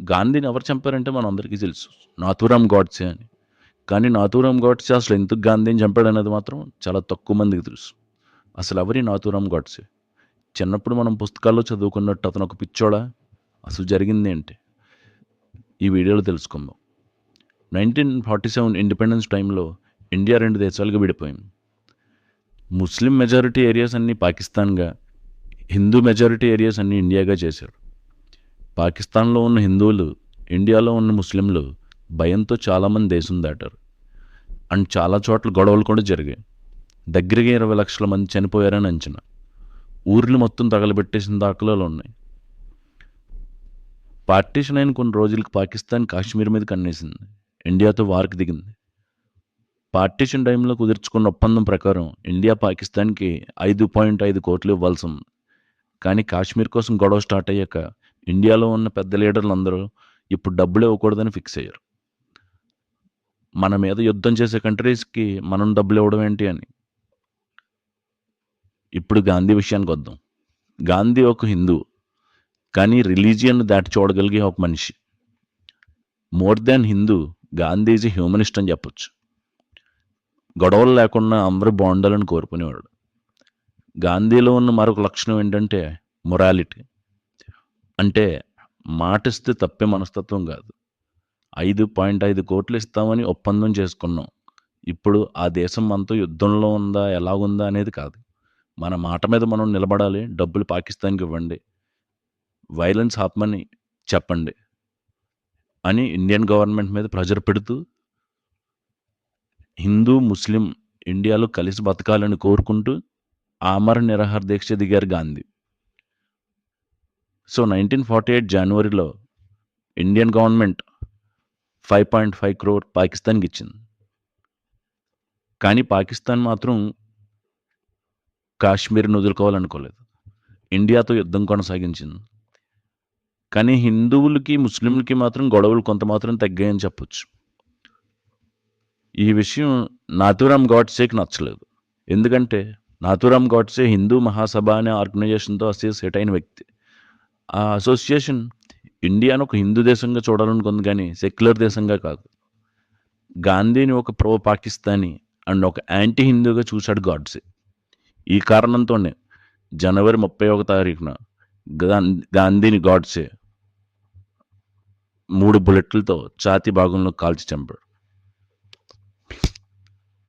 గాంధీని ఎవరు చంపారంటే మన అందరికీ తెలుసు. నాథూరామ్ గాడ్సే అని. కానీ నాథూరామ్ గాడ్సే అసలు ఎందుకు గాంధీని చంపాడనేది మాత్రం చాలా తక్కువ మందికి తెలుసు. అసలు ఎవరి నాథూరామ్ గాడ్సే? చిన్నప్పుడు మనం పుస్తకాల్లో చదువుకున్నట్టు అతను ఒక పిచ్చోడా? అసలు జరిగింది ఏంటి? ఈ వీడియోలో తెలుసుకుందాం. నైన్టీన్ ఫార్టీ సెవెన్ ఇండిపెండెన్స్ టైంలో ఇండియా రెండు దేశాలుగా విడిపోయింది. ముస్లిం మెజారిటీ ఏరియాస్ అన్నీ పాకిస్తాన్గా హిందూ మెజారిటీ ఏరియాస్ అన్నీ ఇండియాగా చేశారు. పాకిస్తాన్లో ఉన్న హిందువులు ఇండియాలో ఉన్న ముస్లింలు భయంతో చాలామంది దేశం దాటారు. అండ్ చాలా చోట్ల గొడవలు కూడా జరిగాయి. దగ్గరగా ఇరవై లక్షల మంది చనిపోయారని అంచనా. ఊర్లు మొత్తం తగలబెట్టేసిన దాఖలాలు ఉన్నాయి. పార్టీషన్ అయిన కొన్ని రోజులకు పాకిస్తాన్ కాశ్మీర్ మీద కన్నేసింది. ఇండియాతో వార్కి దిగింది. పార్టీషన్ టైంలో కుదుర్చుకున్న ఒప్పందం ప్రకారం ఇండియా పాకిస్తాన్కి ఐదు పాయింట్ ఐదు కోట్లు ఇవ్వాల్సి ఉంది. కానీ కాశ్మీర్ కోసం గొడవ స్టార్ట్ అయ్యాక ఇండియాలో ఉన్న పెద్ద లీడర్లు అందరూ ఇప్పుడు డబ్బులు ఇవ్వకూడదని ఫిక్స్ అయ్యారు. మన మీద యుద్ధం చేసే కంట్రీస్కి మనం డబ్బులు ఇవ్వడం ఏంటి అని. ఇప్పుడు గాంధీ విషయానికి వద్దాం. గాంధీ ఒక హిందూ కానీ రిలీజియన్ దాటి చూడగలిగే ఒక మనిషి. More than Hindu Gandhi is humanist అని చెప్పొచ్చు. గొడవలు లేకుండా అందరూ బాగుండాలని కోరుకునేవాడు. గాంధీలో ఉన్న మరొక లక్షణం ఏంటంటే మొరాలిటీ. అంటే మాటిస్తే తప్పే మనస్తత్వం కాదు. ఐదు పాయింట్ ఐదు కోట్లు ఇస్తామని ఒప్పందం చేసుకున్నాం. ఇప్పుడు ఆ దేశం మనతో యుద్ధంలో ఉందా ఎలా ఉందా అనేది కాదు. మన మాట మీద మనం నిలబడాలి డబ్బులు పాకిస్తాన్కి ఇవ్వండి వైలెన్స్ ఆపమని చెప్పండి అని ఇండియన్ గవర్నమెంట్ మీద ప్రెజర్ పెడుతూ హిందూ ముస్లిం ఇండియాలో కలిసి బతకాలని కోరుకుంటూ ఆమర నిరాహార దీక్ష దిగారు Gandhi. So nineteen forty eight జనవరిలో Indian government five point five crore పాకిస్తాన్కి ఇచ్చింది. కానీ పాకిస్తాన్ మాత్రం కాశ్మీర్ని వదులుకోవాలనుకోలేదు. ఇండియాతో యుద్ధం కొనసాగించింది. కానీ హిందువులకి ముస్లింలకి మాత్రం గొడవలు కొంత మాత్రం తగ్గాయని చెప్పొచ్చు. ఈ విషయం నాథూరామ్ గాడ్సేకి నచ్చలేదు. ఎందుకంటే నాతురామ్ గాడ్సే హిందూ మహాసభ అనే ఆర్గనైజేషన్తో అసోసియేట్ అయిన వ్యక్తి. ఆ అసోసియేషన్ ఇండియాను ఒక హిందూ దేశంగా చూడాలనుకుంది కానీ సెక్యులర్ దేశంగా కాదు. గాంధీని ఒక ప్రో పాకిస్తానీ అండ్ ఒక యాంటీ హిందూగా చూశాడు గాడ్సే. ఈ కారణంతోనే జనవరి ముప్పై ఒక తారీఖున గాంధీని గాడ్సే మూడు బుల్లెట్లతో ఛాతీ భాగంలో కాల్చి చంపాడు.